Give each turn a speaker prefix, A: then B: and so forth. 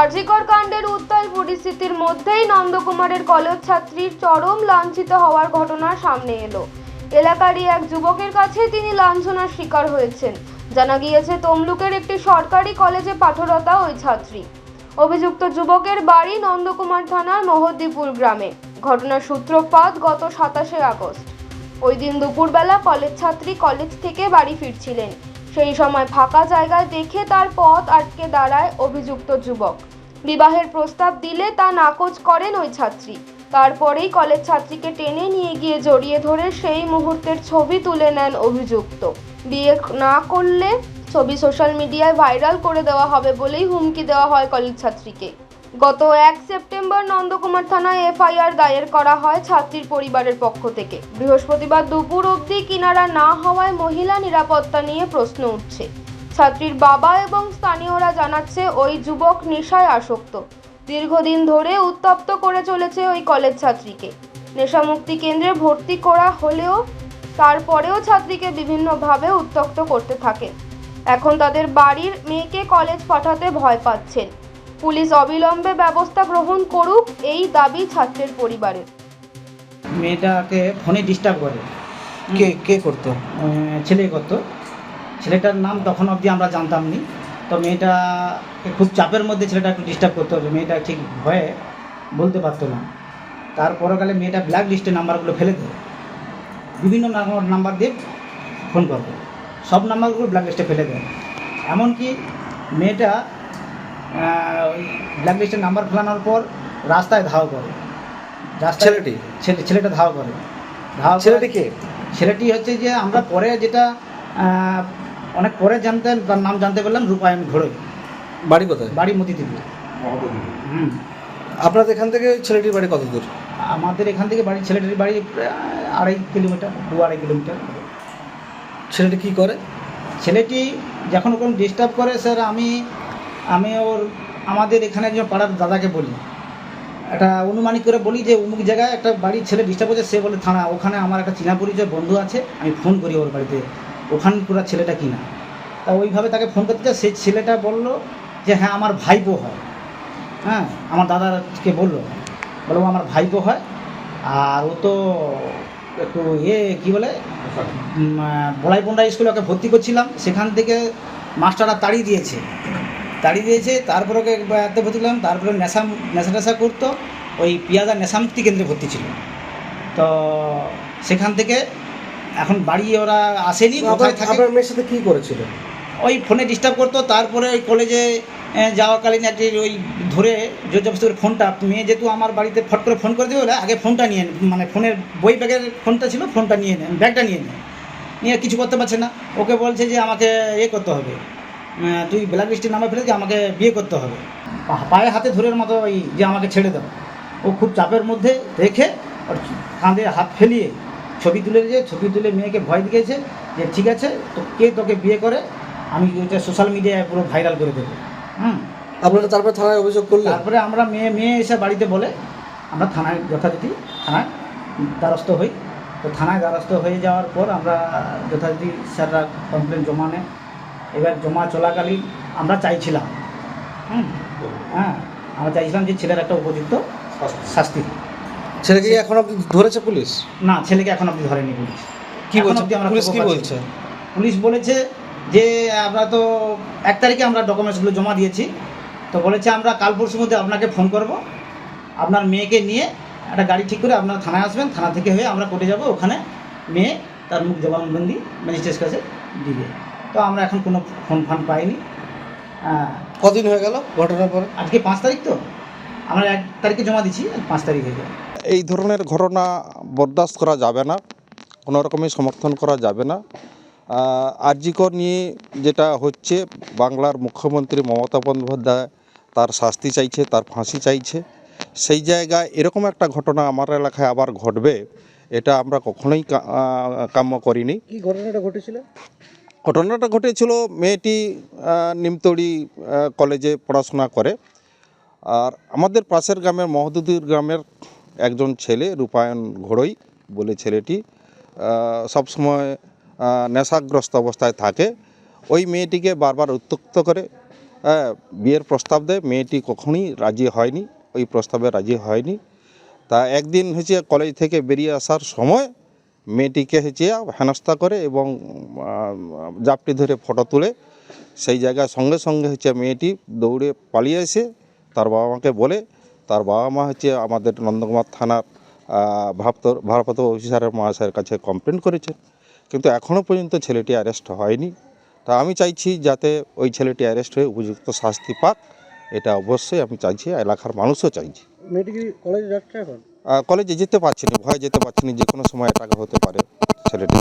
A: আরজিকর কাণ্ডের উত্তাল পরিস্থিতির মধ্যেই নন্দকুমারের কলেজ ছাত্রীর চরম লাঞ্ছিত হওয়ার ঘটনা সামনে এলো। এলাকারই এক যুবকের কাছে তিনি লাঞ্ছনার শিকার হয়েছেন। জানা গিয়েছে, তমলুকের একটি সরকারি কলেজে পাঠরতা ওই ছাত্রী। অভিযুক্ত যুবকের বাড়ি নন্দকুমার থানার মহদ্দিপুর গ্রামে। ঘটনার সূত্রপাত গত সাতাশে আগস্ট। ওই দিন দুপুরবেলা কলেজ ছাত্রী কলেজ থেকে বাড়ি ফিরছিলেন। সেই সময় ফাঁকা জায়গায় দেখে তার পথ আটকে দাঁড়ায় অভিযুক্ত যুবক। বিবাহের প্রস্তাব দিলে তা নাকচ করেন ওই ছাত্রী। তারপরেই কলেজ ছাত্রীকে টেনে নিয়ে গিয়ে জড়িয়ে ধরে সেই মুহূর্তের ছবি তুলে নেন অভিযুক্ত। বিয়ে না করলে ছবি সোশ্যাল মিডিয়ায় ভাইরাল করে দেওয়া হবে বলেই হুমকি দেওয়া হয় কলেজ ছাত্রীকে। গত এক সেপ্টেম্বর নন্দকুমার থানায় এফআইআর দায়ের করা হয় ছাত্রীর পরিবারের পক্ষ থেকে। বৃহস্পতিবার দুপুর অবধি কিনারা না হওয়ায় মহিলা নিরাপত্তা নিয়ে প্রশ্ন উঠছে। ছাত্রীর বাবা এবং স্থানীয়রা জানাচ্ছে ওই যুবক নেশায় আসক্ত। দীর্ঘদিন ধরে উত্তপ্ত করে চলেছে ওই কলেজ ছাত্রীকে। নেশামুক্তি কেন্দ্রে ভর্তি করা হলেও তারপরেও ছাত্রীকে বিভিন্নভাবে উত্তক্ত করতে থাকে এখন তাদের বাড়ির মেয়েকে কলেজ পাঠাতে ভয় পাচ্ছেন। পুলিশ অবিলম্বে ব্যবস্থা গ্রহণ করুক এই দাবি ছাত্রের পরিবারের
B: মেয়েটাকে ফোনে ডিস্টার্ব করে।
C: কে কে করতো?
B: ছেলে করতো। ছেলেটার নাম তখন অবধি আমরা জানতাম নি তো মেয়েটাকে খুব চাপের মধ্যে ছেলেটা একটু ডিস্টার্ব করতে হবে মেয়েটা ঠিক ভয়ে বলতে পারতো না। তার পরকালে মেয়েটা ব্ল্যাক লিস্টে নাম্বারগুলো ফেলে দেয়। বিভিন্ন নাম্বার দিয়ে ফোন করবে সব নাম্বারগুলো ব্ল্যাক লিস্টে ফেলে দেয়। এমনকি মেয়েটা ওই ব্ল্যাক নাম্বার ফেলানোর পর রাস্তায় ধাও করে। রাস্তায়
C: ছেলেটি?
B: ছেলে ছেলেটা ধাও করে। ধাও করে-
C: ছেলেটি কে?
B: ছেলেটি হচ্ছে যে আমরা পরে যেটা অনেক পরে জানতে তার নাম জানতে পারলাম রূপায়ণ ঘোড়ই
C: বাড়ি কোথায়?
B: বাড়ি মতিদিপুর হুম।
C: আপনাদের এখান থেকে ছেলেটির বাড়ি কত দূর?
B: আমাদের এখান থেকে বাড়ি ছেলেটির বাড়ি আড়াই কিলোমিটার দু আড়াই কিলোমিটার।
C: ছেলেটি কি করে?
B: ছেলেটি যখন কোনো ডিস্টার্ব করে স্যার আমি আমি ওর আমাদের এখানে একজন পাড়ার দাদাকে বলি একটা অনুমানিক করে বলি যে অমুক জায়গায় একটা বাড়ির ছেলে ডিস্টার্ব হচ্ছে সে বলে থানা ওখানে আমার একটা চীনা পরিচয় বন্ধু আছে আমি ফোন করি ওর বাড়িতে ওখান পুরা ছেলেটা কিনা? তা ওইভাবে তাকে ফোন করতে চাই সেই ছেলেটা বলল যে হ্যাঁ আমার ভাইপো হয়। হ্যাঁ আমার দাদাকে বলল বলো আমার ভাইপো হয়। আর ও তো একটু ইয়ে কী বলে উম, আহ, বলাই পন্ডা স্কুলে ওকে ভর্তি করছিলাম সেখান থেকে মাস্টাররা তাড়িয়ে দিয়েছে। তাড়িয়ে দিয়েছে তারপর ওকে এতে ভর্তি করলাম তারপরে নেশা নেশা টেশা করতো ওই পিয়াদা নেশামুক্তি কেন্দ্রে ভর্তি ছিল। তো সেখান থেকে এখন বাড়ি ওরা আসেনি কোথায় থাকে?
C: আপনার মেয়ের সাথে কী করেছিল?
B: ওই ফোনে ডিস্টার্ব করতো তারপরে ওই কলেজে যাওয়াকালীন একটি ওই ধরে জোর জবস্তি করে ফোনটা মেয়ে যেহেতু আমার বাড়িতে ফট করে ফোন করে দেবে বলে আগে ফোনটা নিয়ে মানে ফোনের বই ব্যাগের ফোনটা ছিল ফোনটা নিয়ে নেন ব্যাগটা নিয়ে নেয় নিয়ে কিছু করতে পারছে না। ওকে বলছে যে আমাকে ইয়ে করতে হবে। তুই ব্ল্যাক লিস্টের নামে ফেলে যে আমাকে বিয়ে করতে হবে। পায়ে হাতে ধরের মতো ওই যে আমাকে ছেড়ে দাও ও খুব চাপের মধ্যে রেখে ওর কাঁধে হাত ফেলিয়ে ছবি তুলে যে ছবি তুলে মেয়েকে ভয় দিয়েছে যে ঠিক আছে তো কে তোকে বিয়ে করে? আমি ওইটা সোশ্যাল মিডিয়ায় পুরো ভাইরাল করে দেবো। হুম।
C: আপনারা তারপরে থানায় অভিযোগ করলেন?
B: তারপরে আমরা মেয়ে মেয়ে এসে বাড়িতে বলে আমরা থানায় যথারীতি থানায় দ্বারস্থ হই। তো থানায় দ্বারস্থ হয়ে যাওয়ার পর আমরা যথারীতি স্যাররা কমপ্লেন জমা নেয়। এবার জমা চলাকালীন আমরা চাইছিলাম হুম হ্যাঁ আমরা চাইছিলাম যে ছেলের একটা উপযুক্ত শাস্তি।
C: ছেলেকে এখন আপনি ধরেছে পুলিশ?
B: না ছেলেকে এখন আপনি ধরেনি পুলিশ।
C: কি বলছে? পুলিশ কি বলছে?
B: পুলিশ বলেছে যে আমরা তো এক তারিখে আমরা ডকুমেন্টসগুলো জমা দিয়েছি তো বলেছে আমরা কাল পরশুর মধ্যে আপনাকে ফোন করব। আপনার মেয়েকে নিয়ে একটা গাড়ি ঠিক করে আপনারা থানায় আসবেন থানা থেকে হয়ে আমরা কোর্টে যাব ওখানে মেয়ে তার মুখ জবানবন্দি ম্যাজিস্ট্রেট কাছে দিবে। তো আমরা এখন কোনো ফোন ফান পাইনি। হ্যাঁ,
C: কদিন হয়ে গেল ঘটনার পরে?
B: আজকে পাঁচ তারিখ তো। আমরা এক তারিখে জমা দিচ্ছি পাঁচ তারিখ হয়ে যাবে
D: এই ধরনের ঘটনা বরদাস্ত করা যাবে না কোনো রকমই সমর্থন করা যাবে না। আরজিকর নিয়ে যেটা হচ্ছে বাংলার মুখ্যমন্ত্রী মমতা বন্দ্যোপাধ্যায় তার শাস্তি চাইছে তার ফাঁসি চাইছে। সেই জায়গায় এরকম একটা ঘটনা আমার এলাকায় আবার ঘটবে এটা আমরা কখনোই কাম্য করিনি।
C: কি ঘটনাটা ঘটেছিল?
D: ঘটনাটা ঘটেছিল মেয়েটি নিমতড়ি কলেজে পড়াশোনা করে। আর আমাদের পাশের গ্রামের মহদুদির গ্রামের একজন ছেলে রূপায়ণ ঘোড়ই বলে ছেলেটি সবসময় নেশাগ্রস্ত অবস্থায় থাকে। ওই মেয়েটিকে বারবার উত্তক্ত করে হ্যাঁ, বিয়ের প্রস্তাব দেয়। মেয়েটি কখনই রাজি হয়নি ওই প্রস্তাবে রাজি হয়নি। তা একদিন হচ্ছে কলেজ থেকে বেরিয়ে আসার সময় মেয়েটিকে হচ্ছে হেনস্থা করে এবং জাপটি ধরে ফটো তুলে সেই জায়গায় সঙ্গে সঙ্গে হচ্ছে মেয়েটি দৌড়ে পালিয়ে এসে তার বাবা মাকে বলে তার বাবা মা হচ্ছে আমাদের নন্দকুমার থানার আহ, ভারপ্রাপ্ত অফিসারের মহাশয়ের কাছে কমপ্লেন করেছেন কিন্তু এখনও পর্যন্ত ছেলেটি অ্যারেস্ট হয়নি। তা আমি চাইছি যাতে ওই ছেলেটি অ্যারেস্ট হয়ে উপযুক্ত শাস্তি পাক। এটা অবশ্যই আমি চাইছি এলাকার মানুষও চাইছি।
C: মেয়েটি কলেজে যাচ্ছে এখন?
D: কলেজে যেতে পারছি না, ভয় যেতে পারছি না যে কোনো সময় অ্যাটাক হতে পারে ছেলেটি।